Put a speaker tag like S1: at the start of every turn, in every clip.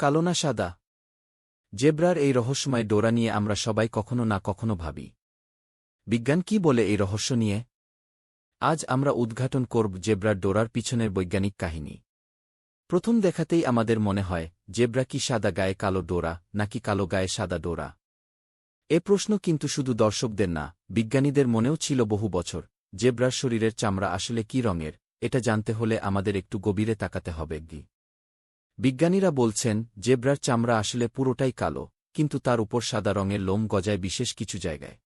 S1: কালো না সাদা? জেব্রার এই রহস্যময় ডোরা নিয়ে আমরা সবাই কখনো না কখনো ভাবি। বিজ্ঞান কি বলে এই রহস্য নিয়ে? আজ আমরা উদ্ঘাটন করব জেব্রার ডোরার পিছনের বৈজ্ঞানিক কাহিনী। প্রথম দেখাতেই আমাদের মনে হয়, জেব্রা কি সাদা গায়ে কালো ডোরা নাকি কালো গায়ে সাদা ডোরা এ প্রশ্ন কিন্তু শুধু দর্শকদের না, বিজ্ঞানীদের মনেও ছিল বহু বছর, জেব্রার শরীরের চামড়া আসলে কি রঙের, এটা জানতে হলে আমাদের একটু গভীরে তাকাতে হবে, গি। বিজ্ঞানীরা বলছেন, জেব্রার চামড়া আসলে পুরোটাই কালো, কিন্তু তার উপর সাদা রঙের লোম গজায় বিশেষ কিছু জায়গায়।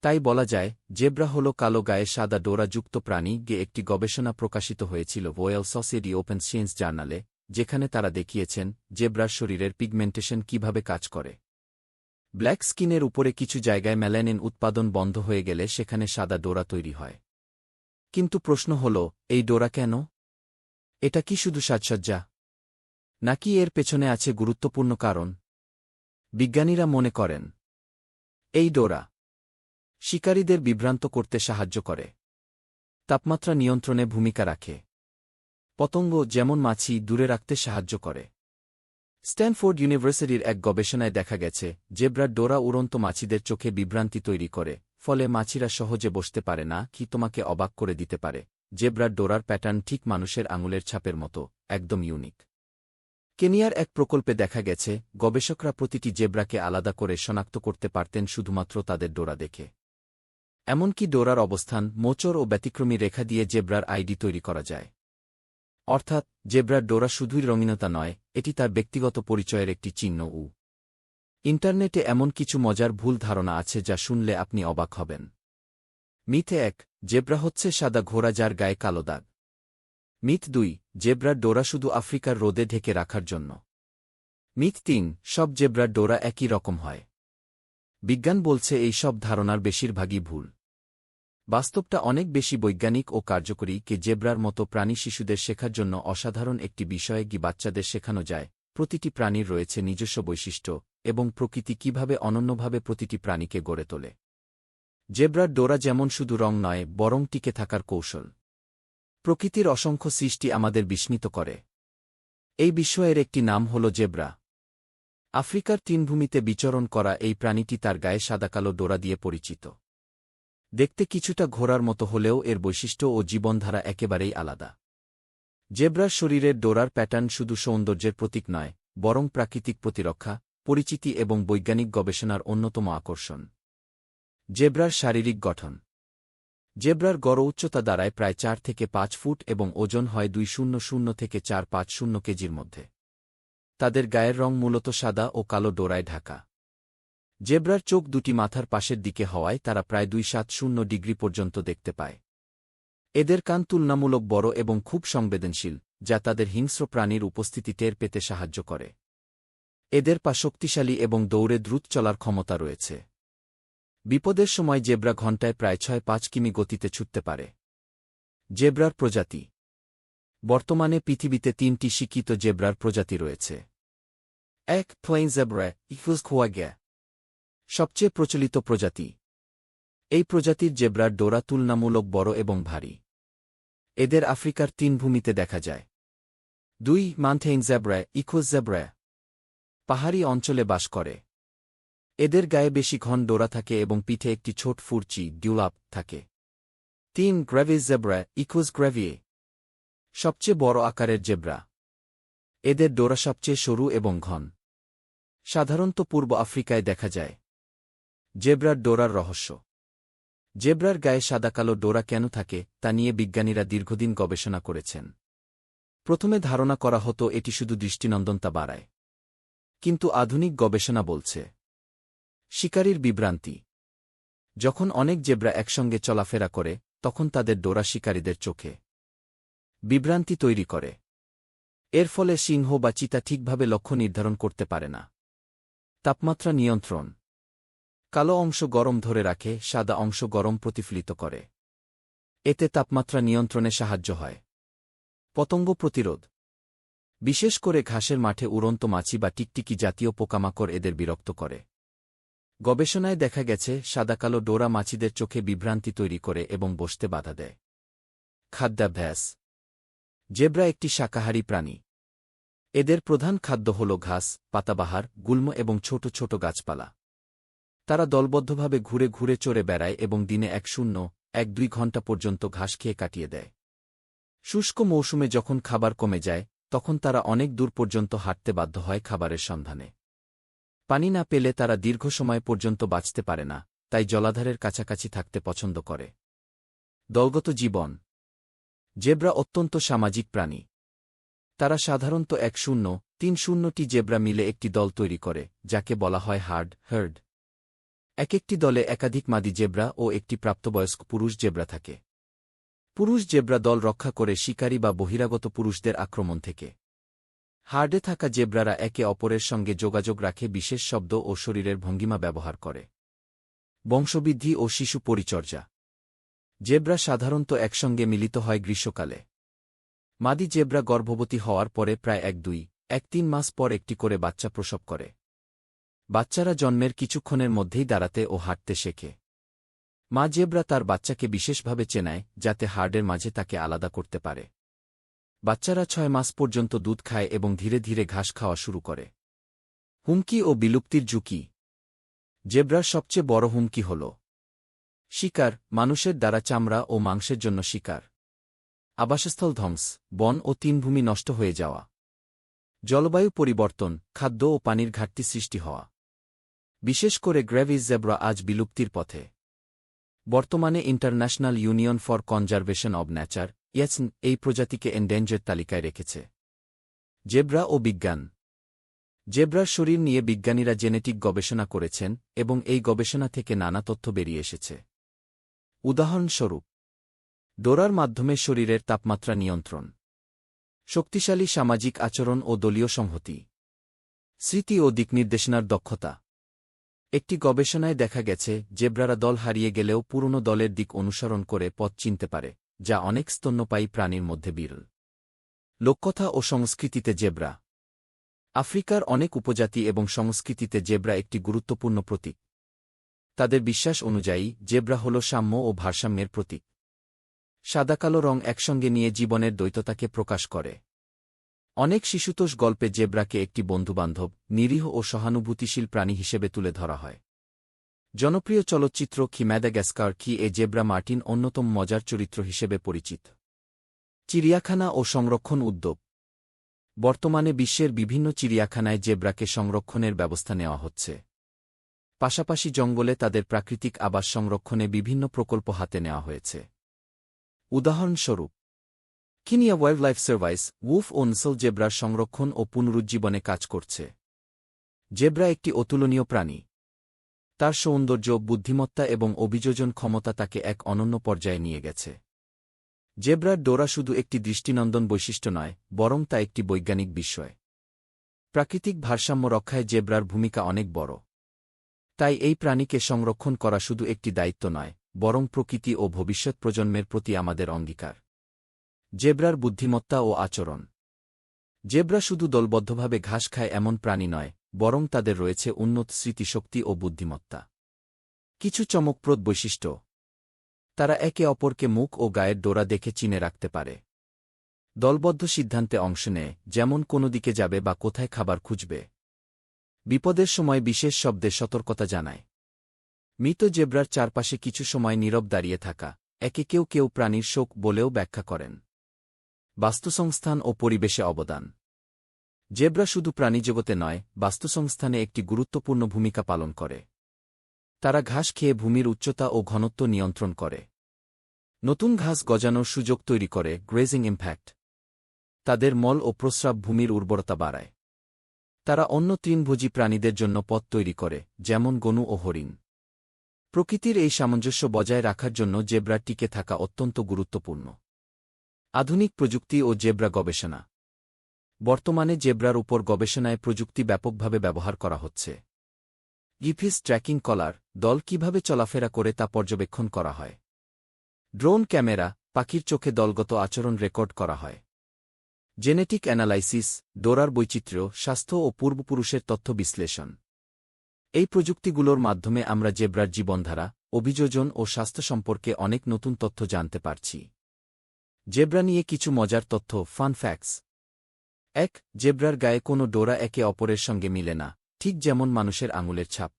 S1: তাই বলা যায়, জেব্রা হল কালো গায়ে সাদা ডোরাযুক্ত প্রাণী গে একটি গবেষণা প্রকাশিত হয়েছিল রয়্যাল সসিয়েটি ওপেন সায়েন্স জার্নালে যেখানে তারা দেখিয়েছেন, জেব্রার শরীরের পিগমেন্টেশন কীভাবে কাজ করে। ব্ল্যাক স্কিনের উপরে কিছু জায়গায় ম্যালানিন উৎপাদন বন্ধ হয়ে গেলে সেখানে সাদা ডোরা তৈরি হয়। কিন্তু প্রশ্ন হল, এই ডোরা কেন? এটা কি শুধু সাজসজ্জা? নাকি এর পেছনে আছে গুরুত্বপূর্ণ কারণ? বিজ্ঞানীরা মনে করেন, এই ডোরা শিকারীদের বিভ্রান্ত করতে সাহায্য করে। তাপমাত্রা নিয়ন্ত্রণে ভূমিকা রাখে। পতঙ্গ যেমন মাছি দূরে রাখতে সাহায্য করে। স্ট্যানফোর্ড ইউনিভার্সিটির এক গবেষণায় দেখা গেছে, জেব্রার ডোরা উড়ন্ত মাছিদের চোখে বিভ্রান্তি তৈরি করে, ফলে মাছিরা সহজে বসতে পারে না, কি তোমাকে অবাক করে দিতে পারে? জেব্রার ডোরার প্যাটার্ন ঠিক মানুষের আঙুলের ছাপের মতো, একদম ইউনিক। কেনিয়ার এক প্রকল্পে দেখা গেছে, গবেষকরা প্রতিটি জেব্রাকে আলাদা করে শনাক্ত করতে পারতেন শুধুমাত্র তাদের ডোরা দেখে। এমনকি ডোরার অবস্থান, মোচর ও ব্যতিক্রমী রেখা দিয়ে জেব্রার আইডি তৈরি করা যায়। অর্থাৎ, জেব্রার ডোরা শুধুই রঙিনতা নয়, এটি তার ব্যক্তিগত পরিচয়ের একটি চিহ্ন উ। ইন্টারনেটে এমন কিছু মজার ভুল ধারণা আছে যা শুনলে আপনি অবাক হবেন। মিথে এক, জেব্রা হচ্ছে সাদা ঘোড়া যার গায়ে কালো দাগ। মিথ দুই, জেব্রার ডোরা শুধু আফ্রিকার রোদে ঢেকে রাখার জন্য। মিথ তিন, সব জেব্রার ডোরা একই রকম হয়। বিজ্ঞান বলছে এই সব ধারণার বেশিরভাগই ভুল। বাস্তবটা অনেক বেশি বৈজ্ঞানিক ও কার্যকরী কে জেব্রার মতো প্রাণী শিশুদের শেখার জন্য অসাধারণ একটি বিষয়ে গি বাচ্চাদের শেখানো যায়, প্রতিটি প্রাণীর রয়েছে নিজস্ব বৈশিষ্ট্য এবং প্রকৃতি কীভাবে অনন্যভাবে প্রতিটি প্রাণীকে গড়ে তোলে। জেব্রার ডোরা যেমন শুধু রং নয়, বরং টিকে থাকার কৌশল। প্রকৃতির অসংখ্য সৃষ্টি আমাদের বিস্মিত করে। এই বিষয়ের একটি নাম হল জেব্রা। আফ্রিকার তিনভূমিতে বিচরণ করা এই প্রাণীটি তার গায়ে সাদাকালো ডোরা দিয়ে পরিচিত। দেখতে কিছুটা ঘোড়ার মতো হলেও এর বৈশিষ্ট্য ও জীবনধারা একেবারেই আলাদা। জেব্রার শরীরের ডোরার প্যাটার্ন শুধু সৌন্দর্যের প্রতীক নয়, বরং প্রাকৃতিক প্রতিরক্ষা, পরিচিতি এবং বৈজ্ঞানিক গবেষণার অন্যতম আকর্ষণ। জেব্রার শারীরিক গঠন। জেব্রার গড় উচ্চতা দাঁড়ায় প্রায় চার থেকে পাঁচ ফুট এবং ওজন হয় দুই শূন্য শূন্য থেকে চার পাঁচ শূন্য কেজির মধ্যে। তাদের গায়ের রং মূলত সাদা ও কালো ডোরায় ঢাকা। জেব্রার চোখ দুটি মাথার পাশের দিকে হওয়ায় তারা প্রায় দুই সাত শূন্য ডিগ্রি পর্যন্ত দেখতে পায়। এদের কান তুলনামূলক বড় এবং খুব সংবেদনশীল, যা তাদের হিংস্র প্রাণীর উপস্থিতি টের পেতে সাহায্য করে। এদের পা শক্তিশালী এবং দৌড়ে দ্রুত চলার ক্ষমতা রয়েছে। বিপদের সময় জেব্রা ঘণ্টায় প্রায় ছয় পাঁচ কিমি গতিতে ছুটতে পারে। জেব্রার প্রজাতি। বর্তমানে পৃথিবীতে তিনটি শিক্ষিত জেব্রার প্রজাতি রয়েছে। এক প্লেইন জেব্রা ইকুজ খোয়াগ্যা সবচেয়ে প্রচলিত প্রজাতি। এই প্রজাতির জেব্রার ডোরা তুলনামূলক বড় এবং ভারী। এদের আফ্রিকার তিন ভূমিতে দেখা যায়। দুই মান্থেইন জেব্রা ইকোজ জেব্রা। পাহাড়ি অঞ্চলে বাস করে। এদের গায়ে বেশি ঘন ডোরা থাকে এবং পিঠে একটি ছোট ফুরচি, ডিউলাপ, থাকে। তিন গ্র্যাভিস জেব্রা ইকোজ গ্র্যাভিয়ে সবচেয়ে বড় আকারের জেব্রা। এদের ডোরা সবচেয়ে সরু এবং ঘন। সাধারণত পূর্ব আফ্রিকায় দেখা যায়। জেব্রার ডোরার রহস্য। জেব্রার গায়ে সাদাকালো ডোরা কেন থাকে, তা নিয়ে বিজ্ঞানীরা দীর্ঘদিন গবেষণা করেছেন। প্রথমে ধারণা করা হতো এটি শুধু দৃষ্টিনন্দনতা বাড়ায়। কিন্তু আধুনিক গবেষণা বলছে শিকারীর বিভ্রান্তি। যখন অনেক জেব্রা একসঙ্গে চলাফেরা করে, তখন তাদের ডোরা শিকারীদের চোখে বিভ্রান্তি তৈরি করে। এর ফলে সিংহ বা চিতা ঠিকভাবে লক্ষ্য নির্ধারণ করতে পারে না। তাপমাত্রা নিয়ন্ত্রণ। কালো অংশ গরম ধরে রাখে, সাদা অংশ গরম প্রতিফলিত করে। এতে তাপমাত্রা নিয়ন্ত্রণে সাহায্য হয়। পতঙ্গ প্রতিরোধ। বিশেষ করে ঘাসের মাঠে উড়ন্ত মাছি বা টিকটিকি জাতীয় পোকামাকড় এদের বিরক্ত করে। গবেষণায় দেখা গেছে, সাদাকালো ডোরা মাছিদের চোখে বিভ্রান্তি তৈরি করে এবং বসতে বাধা দেয়। খাদ্যাভ্যাস। জেব্রা একটি শাকাহারী প্রাণী। এদের প্রধান খাদ্য হল ঘাস, পাতাবাহার, গুল্ম এবং ছোট ছোট গাছপালা। তারা দলবদ্ধভাবে ঘুরে ঘুরে চড়ে বেড়ায় এবং দিনে এক শূন্য, এক দুই ঘণ্টা পর্যন্ত ঘাস খেয়ে কাটিয়ে দেয়। শুষ্ক মৌসুমে যখন খাবার কমে যায়, তখন তারা অনেক দূর পর্যন্ত হাঁটতে বাধ্য হয় খাবারের সন্ধানে। পানি না পেলে তারা দীর্ঘ সময় পর্যন্ত বাঁচতে পারে না, তাই জলাধারের কাছাকাছি থাকতে পছন্দ করে। দলগত জীবন। জেব্রা অত্যন্ত সামাজিক প্রাণী। তারা সাধারণত এক শূন্য, তিন শূন্যটি জেব্রা মিলে একটি দল তৈরি করে, যাকে বলা হয় হার্ড হার্ড। এক একটি দলে একাধিক মাদি জেব্রা ও একটি প্রাপ্তবয়স্ক পুরুষ জেব্রা থাকে। পুরুষ জেব্রা দল রক্ষা করে শিকারী বা বহিরাগত পুরুষদের আক্রমণ থেকে। হার্ডে থাকা জেব্রারা একে অপরের সঙ্গে যোগাযোগ রাখে, বিশেষ শব্দ ও শরীরের ভঙ্গিমা ব্যবহার করে। বংশবৃদ্ধি ও শিশু পরিচর্যা। জেব্রা সাধারণত একসঙ্গে মিলিত হয় গ্রীষ্মকালে। মাদি জেব্রা গর্ভবতী হওয়ার পরে প্রায় এক, দুই, এক, তিন মাস পর একটি করে বাচ্চা প্রসব করে। বাচ্চারা জন্মের কিছুক্ষণের মধ্যেই দাঁড়াতে ও হাঁটতে শেখে। মা জেব্রা তার বাচ্চাকে বিশেষভাবে চেনায়, যাতে হার্ডের মাঝে তাকে আলাদা করতে পারে। বাচ্চারা ছয় মাস পর্যন্ত দুধ খায় এবং ধীরে ধীরে ঘাস খাওয়া শুরু করে। হুমকি ও বিলুপ্তির ঝুঁকি। জেব্রার সবচেয়ে বড় হুমকি হল, শিকার মানুষের দ্বারা চামড়া ও মাংসের জন্য শিকার। আবাসস্থল ধ্বংস, বন ও তিনভূমি নষ্ট হয়ে যাওয়া। জলবায়ু পরিবর্তন, খাদ্য ও পানির ঘাটতি সৃষ্টি হওয়া। বিশেষ করে গ্র্যাভিস জেব্রা আজ বিলুপ্তির পথে। বর্তমানে international union for conservation of nature ইয়াসন এই প্রজাতিকে এন্ডেঞ্জের তালিকায় রেখেছে। জেব্রা ও বিজ্ঞান। জেব্রার শরীর নিয়ে বিজ্ঞানীরা জেনেটিক গবেষণা করেছেন এবং এই গবেষণা থেকে নানা তথ্য বেরিয়ে এসেছে। উদাহরণস্বরূপ, ডোরার মাধ্যমে শরীরের তাপমাত্রা নিয়ন্ত্রণ। শক্তিশালী সামাজিক আচরণ ও দলীয় সংহতি। স্মৃতি ও দিকনির্দেশনার দক্ষতা। একটি গবেষণায় দেখা গেছে, জেব্রারা দল হারিয়ে গেলেও পুরনো দলের দিক অনুসরণ করে পথ চিনতে পারে। যা অনেক স্তন্যপায়ী প্রাণীর মধ্যে বিরল। লোককথা ও সংস্কৃতিতে জেব্রা। আফ্রিকার অনেক উপজাতি এবং সংস্কৃতিতে জেব্রা একটি গুরুত্বপূর্ণ প্রতীক। তাদের বিশ্বাস অনুযায়ী, জেব্রা হল সাম্য ও ভারসাম্যের প্রতীক। সাদাকালো রং একসঙ্গে নিয়ে জীবনের দ্বৈততাকে প্রকাশ করে। অনেক শিশুতোষ গল্পে জেব্রাকে একটি বন্ধুবান্ধব, নিরীহ ও সহানুভূতিশীল প্রাণী হিসেবে তুলে ধরা হয়। জনপ্রিয় চলচ্চিত্র কি ম্যাদাগ্যাস্কার কি এ জেব্রা মার্টিন অন্যতম মজার চরিত্র হিসেবে পরিচিত। চিড়িয়াখানা ও সংরক্ষণ উদ্যোগ। বর্তমানে বিশ্বের বিভিন্ন চিড়িয়াখানায় জেব্রাকে সংরক্ষণের ব্যবস্থা নেওয়া হচ্ছে। পাশাপাশি জঙ্গলে তাদের প্রাকৃতিক আবাস সংরক্ষণে বিভিন্ন প্রকল্প হাতে নেওয়া হয়েছে। উদাহরণস্বরূপ, কিনিয়া ওয়াইল্ড লাইফ সার্ভাইস, উফ ও নসল জেব্রার সংরক্ষণ ও পুনরুজ্জীবনে কাজ করছে। জেব্রা একটি অতুলনীয় প্রাণী। তার সৌন্দর্য, বুদ্ধিমত্তা এবং অভিযোজন ক্ষমতা তাকে এক অনন্য পর্যায়ে নিয়ে গেছে। জেব্রার ডোরা শুধু একটি দৃষ্টিনন্দন বৈশিষ্ট্য নয়, বরং তা একটি বৈজ্ঞানিক বিষয় প্রাকৃতিক ভারসাম্য রক্ষায় জেব্রার ভূমিকা অনেক বড়। তাই এই প্রাণীকে সংরক্ষণ করা শুধু একটি দায়িত্ব নয়, বরং প্রকৃতি ও ভবিষ্যৎ প্রজন্মের প্রতি আমাদের অঙ্গীকার। জেব্রার বুদ্ধিমত্তা ও আচরণ। জেব্রা শুধু দলবদ্ধভাবে ঘাস খায় এমন প্রাণী নয় বরং তাদের রয়েছে উন্নত স্মৃতিশক্তি ও বুদ্ধিমত্তা। কিছু চমকপ্রদ বৈশিষ্ট্য। তারা একে অপরকে মুখ ও গায়ের ডোরা দেখে চিনে রাখতে পারে। দলবদ্ধ সিদ্ধান্তে অংশ নেয়, যেমন কোনো দিকে যাবে বা কোথায় খাবার খুঁজবে। বিপদের সময় বিশেষ শব্দে সতর্কতা জানায়। মৃত জেব্রার চারপাশে কিছু সময় নীরব দাঁড়িয়ে থাকা, একে কেউ কেউ প্রাণীর শোক বলেও ব্যাখ্যা করেন। বাস্তুসংস্থান ও পরিবেশে অবদান। জেব্রা শুধু প্রাণীজগতে নয়, বাস্তুসংস্থানে একটি গুরুত্বপূর্ণ ভূমিকা পালন করে। তারা ঘাস খেয়ে ভূমির উচ্চতা ও ঘনত্ব নিয়ন্ত্রণ করে। নতুন ঘাস গজানোর সুযোগ তৈরি করে গ্রেজিং ইম্প্যাক্ট তাদের মল ও প্রস্রাব ভূমির উর্বরতা বাড়ায়। তারা অন্য তৃণভোজী প্রাণীদের জন্য পথ তৈরি করে, যেমন গনু ও হরিণ। প্রকৃতির এই সামঞ্জস্য বজায় রাখার জন্য জেব্রা টিকে থাকা অত্যন্ত গুরুত্বপূর্ণ। আধুনিক প্রযুক্তি ও জেব্রা গবেষণা। বর্তমানে জেব্রার উপর গবেষণায় প্রযুক্তি ব্যাপকভাবে ব্যবহার করা হচ্ছে। গিফিস ট্র্যাকিং কলার, দল কীভাবে চলাফেরা করে তা পর্যবেক্ষণ করা হয়। ড্রোন ক্যামেরা, পাখির চোখে দলগত আচরণ রেকর্ড করা হয়। জেনেটিক অ্যানালাইসিস, ডোরার বৈচিত্র্য, স্বাস্থ্য ও পূর্বপুরুষের তথ্য বিশ্লেষণ। এই প্রযুক্তিগুলোর মাধ্যমে আমরা জেব্রার জীবনধারা, অভিযোজন ও স্বাস্থ্য সম্পর্কে অনেক নতুন তথ্য জানতে পারছি। জেব্রা নিয়ে কিছু মজার তথ্য ফান ফ্যাক্টস এক, জেব্রার গায়ে কোনো ডোরা একে অপরের সঙ্গে মিলে না, ঠিক যেমন মানুষের আঙুলের ছাপ।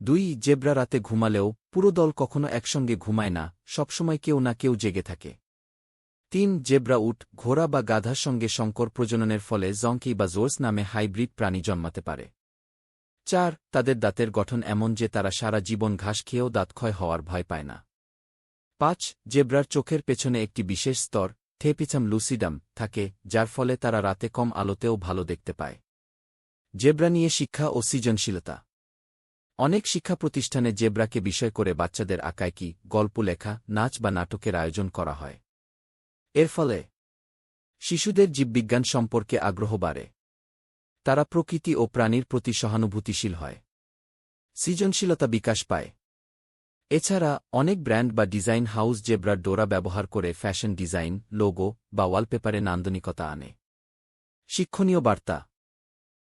S1: দুই, জেব্রা রাতে ঘুমালেও পুরো দল কখনো একসঙ্গে ঘুমায় না, সবসময় কেউ না কেউ জেগে থাকে। তিন, জেব্রা উট ঘোড়া বা গাধার সঙ্গে সংকর প্রজননের ফলে জঙ্কি বা জোর্স নামে হাইব্রিড প্রাণী জন্মাতে পারে। চার, তাদের দাঁতের গঠন এমন যে তারা সারা জীবন ঘাস খেয়েও দাঁতক্ষয় হওয়ার ভয় পায় না। পাঁচ, জেব্রার চোখের পেছনে একটি বিশেষ স্তর থেপিছাম লুসিডাম থাকে, যার ফলে তারা রাতে কম আলোতেও ভালো দেখতে পায়। জেব্রা নিয়ে শিক্ষা ও সৃজনশীলতা। অনেক শিক্ষা প্রতিষ্ঠানে জেব্রাকে বিষয় করে বাচ্চাদের আঁকাইকি গল্প লেখা, নাচ বা নাটকের আয়োজন করা হয়। এর ফলে শিশুদের জীববিজ্ঞান সম্পর্কে আগ্রহ বাড়ে। তারা প্রকৃতি ও প্রাণীর প্রতি সহানুভূতিশীল হয়। সৃজনশীলতা বিকাশ পায়। এছাড়া, অনেক ব্র্যান্ড বা ডিজাইন হাউস জেব্রার ডোরা ব্যবহার করে ফ্যাশন ডিজাইন, লোগো বা ওয়ালপেপারে নান্দনিকতা আনে। শিক্ষণীয় বার্তা।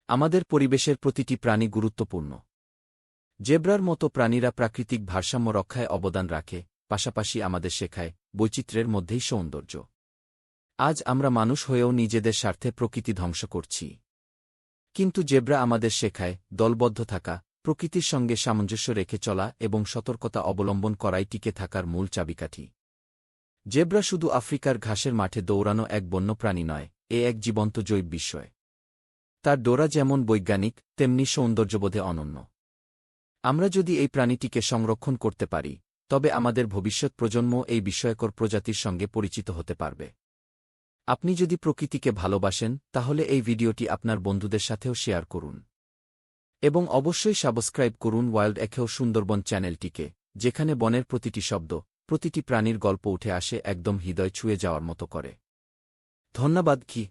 S1: আমাদের পরিবেশের প্রতিটি প্রাণী গুরুত্বপূর্ণ। জেব্রার মতো প্রাণীরা প্রাকৃতিক ভারসাম্য রক্ষায় অবদান রাখে, পাশাপাশি আমাদের শেখায় বৈচিত্র্যের মধ্যেই সৌন্দর্য। আজ আমরা মানুষ হয়েও নিজেদের স্বার্থে প্রকৃতি ধ্বংস করছি। কিন্তু জেব্রা আমাদের শেখায় দলবদ্ধ থাকা প্রকৃতির সঙ্গে সামঞ্জস্য রেখে চলা এবং সতর্কতা অবলম্বন করাই টিকে থাকার মূল চাবিকাঠি। জেব্রা শুধু আফ্রিকার ঘাসের মাঠে দৌড়ানো এক বন্যপ্রাণী নয়, এ এক জীবন্ত জৈব বিস্ময়। তার ডোরা যেমন বৈজ্ঞানিক, তেমনি সৌন্দর্যবোধে অনন্য। আমরা যদি এই প্রাণীটিকে সংরক্ষণ করতে পারি, তবে আমাদের ভবিষ্যৎ প্রজন্ম এই বিষয়কর প্রজাতির সঙ্গে পরিচিত হতে পারবে। আপনি যদি প্রকৃতিকে ভালোবাসেন, তাহলে এই ভিডিওটি আপনার বন্ধুদের সাথেও শেয়ার করুন। এবং অবশ্যই সাবস্ক্রাইব করুন ওয়াইল্ড একেও সুন্দরবন চ্যানেলটিকে, যেখানে বনের প্রতিটি শব্দ, প্রতিটি প্রাণীর গল্প উঠে আসে একদম হৃদয় ছুঁয়ে যাওয়ার মতো করে। ধন্যবাদ কি